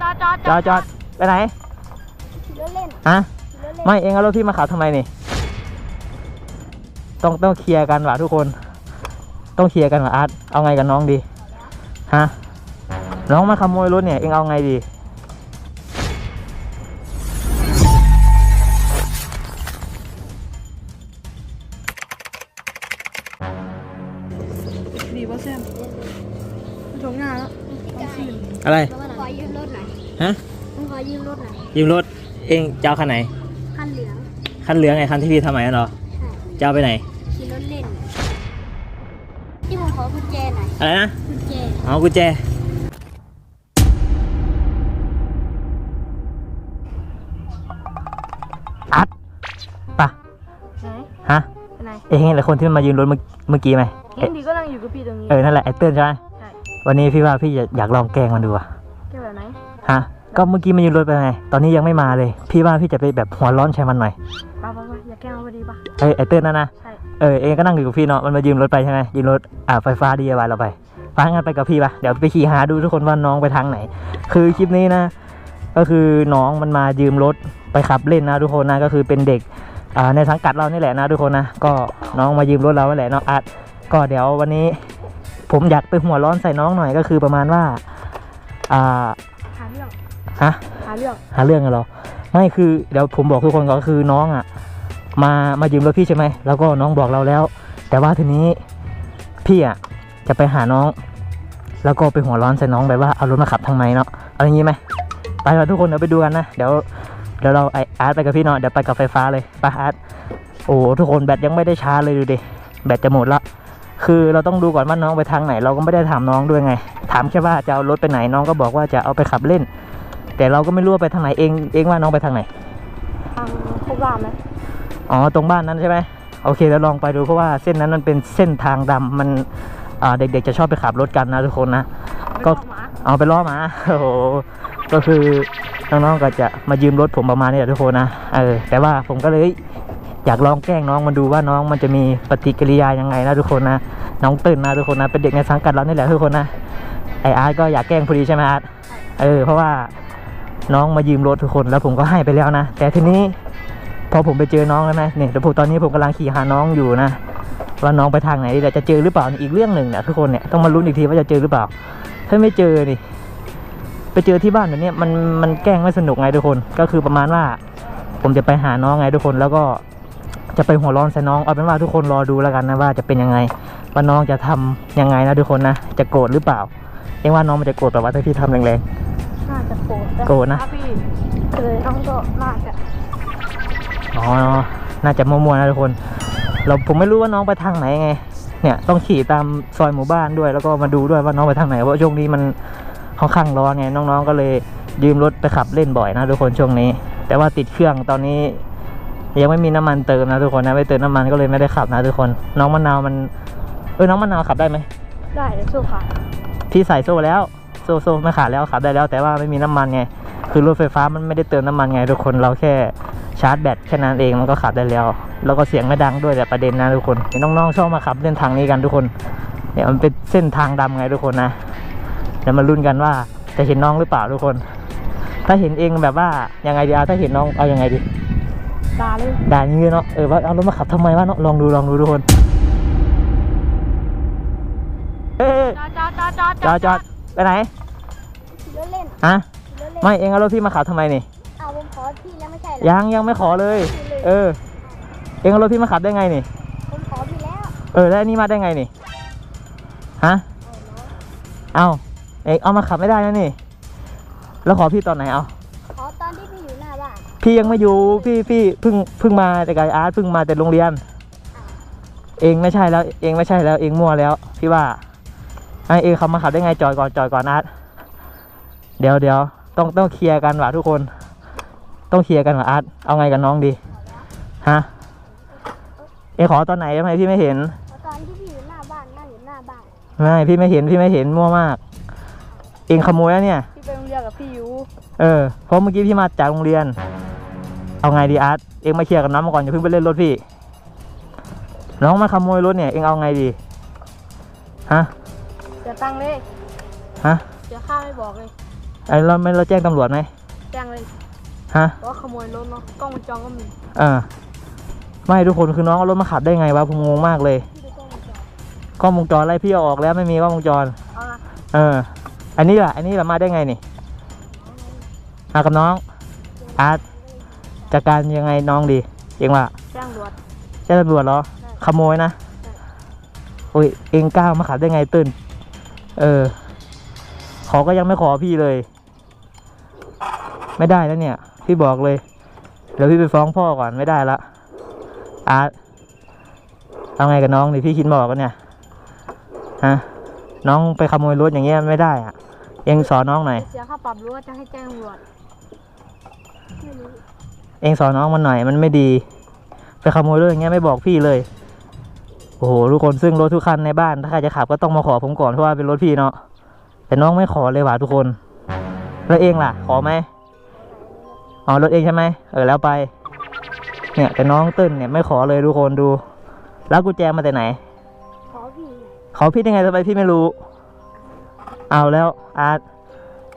จอดจอดจอดจอดไปไหนขี่รถเล่นฮะขี่รถเล่นไม่เองเอารถพี่มาขับทำไมนี่ ต้องต้องเคลียร์กันว่ะทุกคน ต้องเคลียร์กันว่ะอาร์ตเอาไงกับน้องดีฮะน้องมาขโมยรถเนี่ยเองเอาไงดีดีป่ะแซมชงหน้าแล้วอะไร ฮะผมขอยืมรถหน่อยยืมรถเองจะเอาคันไหน คันเหลือง คันเหลืองไงคันที่พี่ทำใหม่นั่นเหรอใช่จะเอาไปไหน ขี่รถเล่น ที่ผมขอกุญแจหน่อยอะไรนะกุญแจเอากุญแจอัดปะไหนฮะไปไหนเองเห็นคนที่มันมายืนรถเมื่อเมื่อกี้ไหมเห็นดีก็นั่งอยู่กับพี่ตรงนี้ เออนั่นแหละไอ้เติ้ลใช่ไหมใช่ วันนี้พี่ว่าพี่อยากอยากลองแกล้งมันดูอะ ก็เมื่อกี้มันยืนรถไปไง ตอนนี้ยังไม่มาเลย พี่ว่าพี่จะไปแบบหัวร้อนใช้มันหน่อยไป้าป้าอย่าแกล้งมันพอดีป่ะเอ้ยไอ้เติ้ลนั่นนะ ใช่ เออเองก็นั่งอยู่กับพี่เนาะ มันมายืมรถไปใช่ไหมยืมรถอ่าไฟฟ้าดีไวเราไปไปงั้นไปกับพี่ปะเดี๋ยวไปขี่หาดูทุกคนว่าน้องไปทางไหน คือคลิปนี้นะ ก็คือน้องมันมายืมรถไปขับเล่นนะทุกคนนะ ก็คือเป็นเด็กอ่าในสังกัดเรานี่แหละนะทุกคนนะ ก็น้องมายืมรถเรานี่แหละเนาะอัดก็เดี๋ยววันนี้ ผมอยากไปหัวร้อนใส่น้องหน่อยก็คือประมาณว่าอ่าหาเรื่อง ฮะหาเรื่องหาเรื่องกันเหรอไม่คือเดี๋ยวผมบอกทุกคนก่อนก็คือน้องอะ มามายืมรถพี่ใช่ไหมแล้วก็น้องบอกเราแล้ว แต่ว่าทีนี้พี่อะจะไปหาน้อง แล้วก็ไปหัวร้อนใส่น้องแบบว่าเอารถมาขับทางไหนเนาะเอาอย่างนี้ไหมไปเราทุกคนเดี๋ยวไปดูกันนะเดี๋ยวเดี๋ยวเราไออาร์ตไปกับพี่เนาะเดี๋ยวไปกับไฟฟ้าเลยไปอาร์ตโอ้ทุกคนแบตยังไม่ได้ชาร์จเลยดูดิแบตจะหมดละคือเราต้องดูก่อนว่าน้องไปทางไหน เราก็ไม่ได้ถามน้องด้วยไง ถามแค่ว่าจะเอารถไปไหนน้องก็บอกว่าจะเอาไปขับเล่น แต่เราก็ไม่รู้ว่าไปทางไหนเองเองว่าน้องไปทางไหนทางพวกรามไหมอ๋อตรงบ้านนั้นใช่ไหมโอเคแล้วลองไปดูเพราะว่าเส้นนั้นมันเป็นเส้นทางดำมันอ่าเด็กๆจะชอบไปขับรถกันนะทุกคนนะก็หมาเอาไปล้อหมาโอ้โหก็คือน้องๆก็จะมายืมรถผมประมาณนี้แหละทุกคนนะเออแต่ว่าผมก็เลยอยากลองแกล้งน้องมันดูว่าน้องมันจะมีปฏิกิริยายังไงนะทุกคนนะน้องตื่นนะทุกคนนะเป็นเด็กในสังกัดเรานี่แหละทุกคนนะไออาร์ตก็อยากแกล้งพอดีใช่ไหมอาร์ตเออเพราะว่า น้องมายืมรถทุกคนแล้วผมก็ให้ไปแล้วนะ แต่ทีนี้พอผมไปเจอน้องแล้วนะเนี่ยเดี๋ยวผมตอนนี้ผมกำลังขี่หาน้องอยู่นะว่าน้องไปทางไหนแต่จะเจอหรือเปล่าอีกเรื่องหนึ่งเนี่ยทุกคนเนี่ยต้องมาลุ้นอีกทีว่าจะเจอหรือเปล่า ถ้าไม่เจอนี่ไปเจอที่บ้านแบบนี้มันมันแกล้งไม่สนุกไงทุกคน ก็คือประมาณว่า ผมจะไปหาน้องไงทุกคนแล้วก็จะไปหัวร้อนใส่น้องเอาเป็นว่าทุกคนรอดูแล้วกันนะว่าจะเป็นยังไงว่าน้องจะทำยังไงนะทุกคนนะจะโกรธหรือเปล่าเองว่าน้องมันจะโกรธแบบว่าถ้าพี่ทำแรงน่าจะ โกรธแต่โกรธนะถ้าพี่เลยน้องก็น่าจะๆอ๋อ น่าจะมั่วๆนะทุกคน เราผมไม่รู้ว่าน้องไปทางไหนไง เนี่ยต้องขี่ตามซอยหมู่บ้านด้วย แล้วก็มาดูด้วยว่าน้องไปทางไหน เพราะช่วงนี้มันค่อนข้างร้อนไงน้องๆก็เลยยืมรถไปขับเล่นบ่อยนะทุกคนช่วงนี้ แต่ว่าติดเครื่องตอนนี้ยังไม่มีน้ำมันเติมนะทุกคนนะไม่เติมน้ำมันก็เลยไม่ได้ขับนะทุกคน น้องมะนาวมันเออน้องมะนาวขับได้ไหมได้เดี๋ยวสู้ขาดพี่ใส่โซ่แล้ว โซ่โซ่ไม่ขาดแล้วขับได้แล้ว แต่ว่าไม่มีน้ำมันไง คือรถไฟฟ้ามันไม่ได้เติมน้ำมันไงทุกคนเราแค่ชาร์จแบตแค่นั้นเองมันก็ขับได้แล้ว แล้วก็เสียงไม่ดังด้วยแต่ประเด็นนะทุกคนเห็นน้องๆชอบมาขับเส้นทางนี้กันทุกคนเนี่ยมันเป็นเส้นทางดำไงทุกคนนะเดี๋ยวมาลุ้นกันว่าจะเห็นน้องหรือเปล่าทุกคน ถ้าเห็นเองแบบว่ายังไงดีอะถ้าเห็นน้องเอายังไงดีด่าเลยด่าอย่างนี้เนาะเออว่าเอารถมาขับทำไมวะเนาะลองดูลองดูทุกคนเอ้ยจอดจอดจอดจอดจอดจอดไปไหน ขี่รถเล่นฮะขี่รถเล่นไม่เองเอารถพี่มาขับทำไมนี่เอาผมขอพี่แล้วไม่ใช่เหรอยังยังไม่ขอเลย เออ เองเอารถพี่มาขับได้ไงนี่ผมขอพี่แล้ว เออแล้วอันนี้มาได้ไงนี่ฮะเอาเองเอามาขับไม่ได้นะนี่ แล้วขอพี่ตอนไหนเอาขอตอนที่พี่อยู่หน้าบ้านพี่ยังไม่อยู่พี่พี่เพิ่งเพิ่งมาแต่ไกบอาร์ตเพิ่งมาแต่โรงเรียน เองไม่ใช่แล้ว เองไม่ใช่แล้ว เองมั่วแล้ว พี่ว่าไอเองเขามาขับได้ไงจอดก่อนจอดก่อนอาร์ต เดี๋ยวเดี๋ยวต้องต้องเคลียร์กันว่ะทุกคน ต้องเคลียร์กันว่ะอาร์ตเอาไงกับน้องดีฮะเองขอตอนไหนทำไมพี่ไม่เห็นขอตอนที่พี่อยู่หน้าบ้านนั่งอยู่หน้าบ้านไม่พี่ไม่เห็นพี่ไม่เห็นมั่วมาก เองขโมยแล้วเนี่ย พี่ไปโรงเรียนกับพี่อยู่เออเพราะเมื่อกี้พี่มาจากโรงเรียน เอาไงดีอาร์ตเองมาเคลียร์กับน้องมาก่อนอย่าเพิ่งไปเล่นรถพี่ น้องมาขโมยรถเนี่ยเองเอาไงดีฮะเสียตังค์เลยฮะเสียค่าไม่บอกเลย ไอ้เราไม่เราแจ้งตำรวจไหมแจ้งเลยฮะว่าขโมยรถเนาะกล้องวงจรก็มีเออไม่ทุกคนคือน้องเอารถมาขับได้ไงวะผมงงมากเลยพี่ดูกล้องวงจรกล้องวงจรอะไรพี่เอาออกแล้วไม่มีกล้องวงจร เอาละเออ อันนี้ล่ะ อันนี้ล่ะมาได้ไงนี่มากับน้อง อาร์ตจัดการยังไงน้องดี เองว่าแจ้งตำรวจแจ้งตำรวจเหรอ ใช่ขโมยนะโอ้ย เองกล้ามาขับได้ไงตื่น เออ ขอก็ยังไม่ขอพี่เลย ไม่ได้แล้วเนี่ย พี่บอกเลยเดี๋ยวพี่ไปฟ้องพ่อก่อนไม่ได้ละอาร์ตเอาไงกับน้องดิพี่คิดบอกกันเนี่ยฮะน้องไปขโมยรถอย่างเงี้ยไม่ได้อะเองสอนน้องหน่อยเสียค่าปรับหรือว่าจะให้แจ้งตำรวจไม่รู้เองสอนน้องมันหน่อยมันไม่ดี ไปขโมยรถอย่างเงี้ยไม่บอกพี่เลย โอ้โหทุกคนซึ่งรถทุกคันในบ้าน ถ้าใครจะขับก็ต้องมาขอผมก่อนเพราะว่าเป็นรถพี่เนาะแต่น้องไม่ขอเลยว่ะทุกคน แล้วเองล่ะ ขอไหม อ๋อรถเองใช่ไหมเออแล้วไป เนี่ยแต่น้องเติ้ลเนี่ยไม่ขอเลยทุกคนดู แล้วกุญแจมาแต่ไหน ขอพี่ขอพี่ยังไงทำไมพี่ไม่รู้ เอาแล้วอาร์ต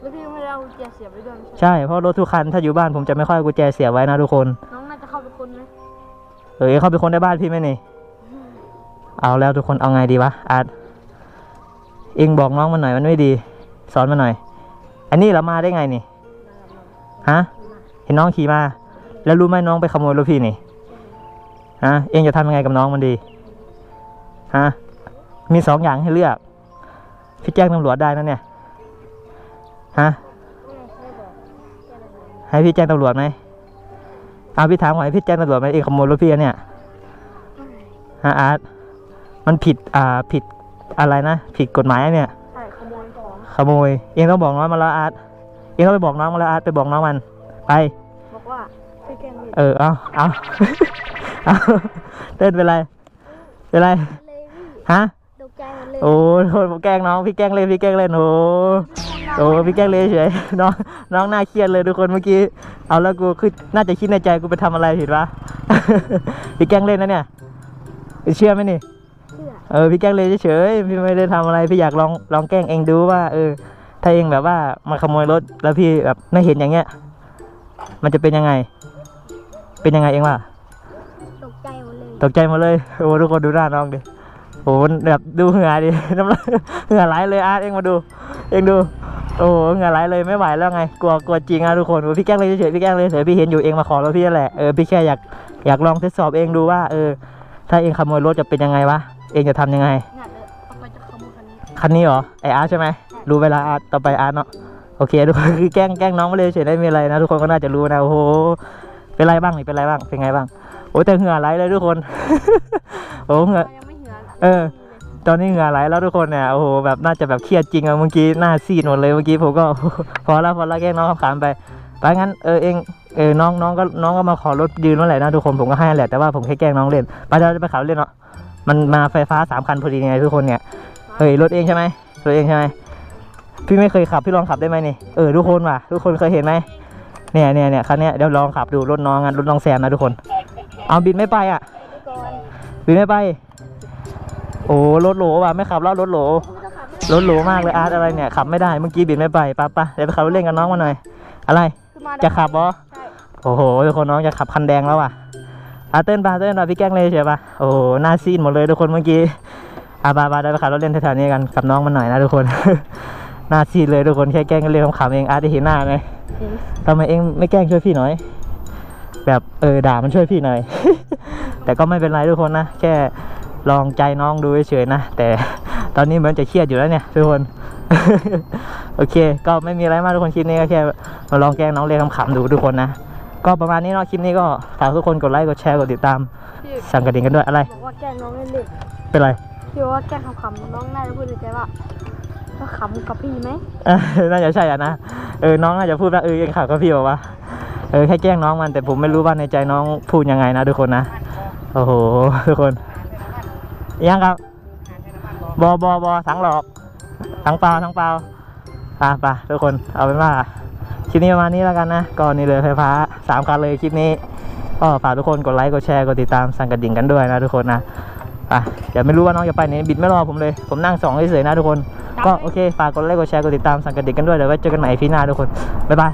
แล้วพี่ไม่ได้เอากุญแจเสียบไว้ด้วยไม่ใช่ใช่เพราะรถทุกคันถ้าอยู่บ้านผมจะไม่ค่อยเอากุญแจเสียบไว้นะทุกคน น้องน่าจะเข้าไปคนไหมเออเขาเป็นคนในบ้านพี่ไหมนี่ เอาแล้วทุกคนเอาไงดีวะอาร์ตเองบอกน้องมันหน่อยมันไม่ดี สอนมันหน่อย อันนี้เรามาได้ไงนี่ ฮะ เห็นน้องขี่มา แล้วรู้ไหมน้องไปขโมยรถพี่นี่ฮะเองจะทำยังไงกับน้องมันดีฮะมีสองอย่างให้เลือก พี่แจ้งตำรวจได้นะเนี่ยฮะให้พี่แจ้งตำรวจไหมเอาพี่ถามก่อนให้พี่แจ้งตำรวจไหมเองขโมยรถพี่อะเนี่ยฮะอาร์ตมันผิดอ่าผิดอะไรนะผิดกฎหมายอะเนี่ยใช่ขโมยของขโมยเองต้องบอกน้องมาแล้วอาร์ตเองต้องไปบอกน้องมาแล้วอาร์ตไปบอกน้องมัน ไป บอกว่าพี่แกล้งเล่นเออ เอาเอาเอาเต้นเป็นไร เป็นไร เลยพี่ฮะ ตกใจหมดเลยโอ้โทษผมแกล้งน้อง พี่แกล้งเล่น พี่แกล้งเล่น โอ้โอ้พี่แกล้งเล่นเฉย น้อง น้องน่าเครียดเลยทุกคนเมื่อกี้ เอาแล้วกูคือน่าจะคิดในใจกูไปทำอะไรผิดวะ พี่แกล้งเล่นนะเนี่ย เชื่อไหมนี่ เชื่อเออพี่แกล้งเล่นเฉยๆพี่ไม่ได้ทำอะไรพี่อยากลองลองแกล้งเองดูว่า เออ ถ้าเองแบบว่ามาขโมยรถแล้วพี่แบบไม่เห็นอย่างเงี้ย มันจะเป็นยังไง เป็นยังไงเองว่าตกใจหมดเลยตกใจหมาเลยโอ้ทุกคนดูหน้าน้องดิโอ้แบบดูเหงื่อดิน้ำลายเหงื่อไหลเลยอาร์ตเองมาดู เองดูโอ้เหงื่อไหลเลยไม่ไหวแล้วไงกลัวกลัวจริงอะทุกคนโอ้พี่แกล้งเลยเฉยๆพี่แกล้งเลยเฉยๆพี่เห็นอยู่เองมาขอแล้วพี่นั่นแหละเออพี่แค่อยากอยากลองทดสอบเองดูว่าเออ ถ้าเองขโมยรถจะเป็นยังไงวะเองจะทำยังไงเนี่ยเดี๋ยวเอาไปจะขโมยคันนี้คันนี้เหรอไออาร์ตใช่ไหมรู้เวลาอาร์ตต่อไปอาร์ตเนาะ โอเคทุกคนคือแกล้งแกล้งน้องมาเลยเฉยได้ไม่มีอะไรนะทุกคนก็น่าจะรู้นะโอ้โหเป็นไรบ้างนี่เป็นไรบ้างเป็นไงบ้างโอ้ยแต่เหงื่อไหลเลยทุกคนโอ้เหงื่อยังไม่เหือเออ ตอนนี้เหงื่อไหลแล้วทุกคนเนี่ยโอ้โหแบบน่าจะแบบเครียดจริงอะเมื่อกี้หน้าซีดหมดเลยเมื่อกี้ผมก็พอแล้วพอแล้วแกล้งน้องขำๆไปไปงั้นเออเองเออน้องน้องก็น้องก็มาขอรถยืนเมื่อไหร่นะทุกคนผมก็ให้แหละแต่ว่าผมแค่แกล้งน้องเล่นไปเดี๋ยวเราจะไปขับเล่นเนาะมันมาไฟฟ้าสามคันพอดีไงทุกคนเนี่ยเฮ้ยรถเองใช่ไหมรถเองใช่ไหม พี่ไม่เคยขับพี่ลองขับได้ไหมนี่เออทุกคนว่ะทุกคนเคยเห็นไหมเนี่ยเนี่ยเนี่ยคันเนี้ยเดี๋ยวลองขับดูรถน้องกันรถน้องแซมนะทุกคน เอาบินไม่ไปอะก่อนบินไม่ไป โอ้รถโหลว่ะไม่ขับแล้วรถโหลรถโหลมากเลยอาร์ตอะไรเนี่ยขับไม่ได้เมื่อกี้บินไม่ไปปะปะเดี๋ยวไปขับรถเล่นกับน้องมาหน่อย อะไรคือมาได้จะขับบอใช่โอ้โหทุกคนน้องจะขับคันแดงแล้วว่ะอาเต้นปาเต้นปาพี่แกล้งเลยใช่ปะโอ้โหหน้าซีดหมดเลยทุกคนเมื่อกี้อาบาบาได้ไปขับรถเล่นแถวๆนี้กันกับน้องมันหน่อยนะทุกคน หน้าซีดเลยทุกคนแค่แกล้งกันเล่นขำๆเองอาร์ตได้เห็นหน้าไหมเห็นทำไมเองไม่แกล้งช่วยพี่หน่อย แบบเออด่ามันช่วยพี่หน่อย แต่ก็ไม่เป็นไรทุกคนนะแค่ลองใจน้องดูเฉยๆนะแต่ตอนนี้เหมือนจะเครียดอยู่แล้วเนี่ยทุกคน โอเค ก็ไม่มีอะไรมากทุกคนคลิปนี้ก็แค่มาลองแกล้งน้องเล่นขำๆดูทุกคนนะก็ประมาณนี้เนาะคลิปนี้ก็ฝากทุกคนกดไลค์กดแชร์กดติดตามพี่สั่งกระดิ่งกันด้วยอะไรบอกว่าแกล้งน้องเล่นเป็นไรๆพี่บอกว่าแกล้งขำๆน้องน่าจะพูดในใจว่า ก็ขำกับพี่ไหมเออน่าจะใช่อะนะเออน้องน่าจะพูดว่าเออยังข่าวก็พี่บอกว่าเออแค่แกล้งน้องมันแต่ผมไม่รู้ว่าในใจน้องพูดยังไงนะทุกคนนะโอ้โหทุกคนยังครับบอบอบอสังหลอกสังเปล่าสังเปล่าอะไปทุกคนเอาเป็นว่าคลิปนี้ประมาณนี้แล้วกันนะก็นี่เลยไฟฟ้าสามคันเลยคลิปนี้ก็ฝากทุกคนกดไลค์กดแชร์กดติดตามสั่งกระดิ่งกันด้วยนะทุกคนนะอะเดี๋ยวไม่รู้ว่าน้องจะไปไหนบิดไม่รอผมเลย ผมนั่งสองเฉยๆนะทุกคน ก็โอเค ฝากกดไลค์ กดแชร์ กดติดตาม สั่งกระดิ่งกันด้วย เดี๋ยวไว้เจอกันใหม่พีหน้าทุกคน บ๊ายบาย